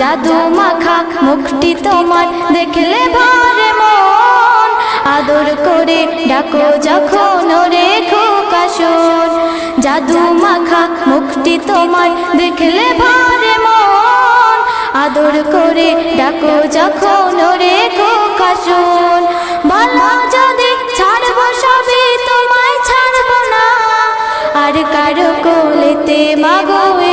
জাদু মাখা মুখটি তোমার দেখলে ভরে মন। আদর করে ডাকো যখন ওরে খোকাশোর জাদু মাখা মুখটি তোমার দেখলে ভরে মন। আদর করে ডাকো যখন ওরে খোকাশোর ভালো যদি ছাড়বো সবই তোমায় ছাড়বো না। আর কারও কোলেতে মাগো এ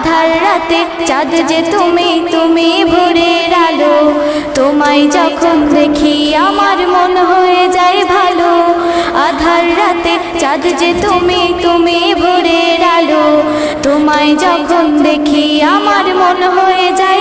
আধার রাতে, চাঁদ যে তুমি তুমি ভোরের আলো। তোমায় যখন দেখি আমার মন হয়ে যায় ভালো। আধার রাতে, চাঁদ যে তুমি তুমি ভোরের আলো। তোমায় যখন দেখি আমার মন হয়ে যায়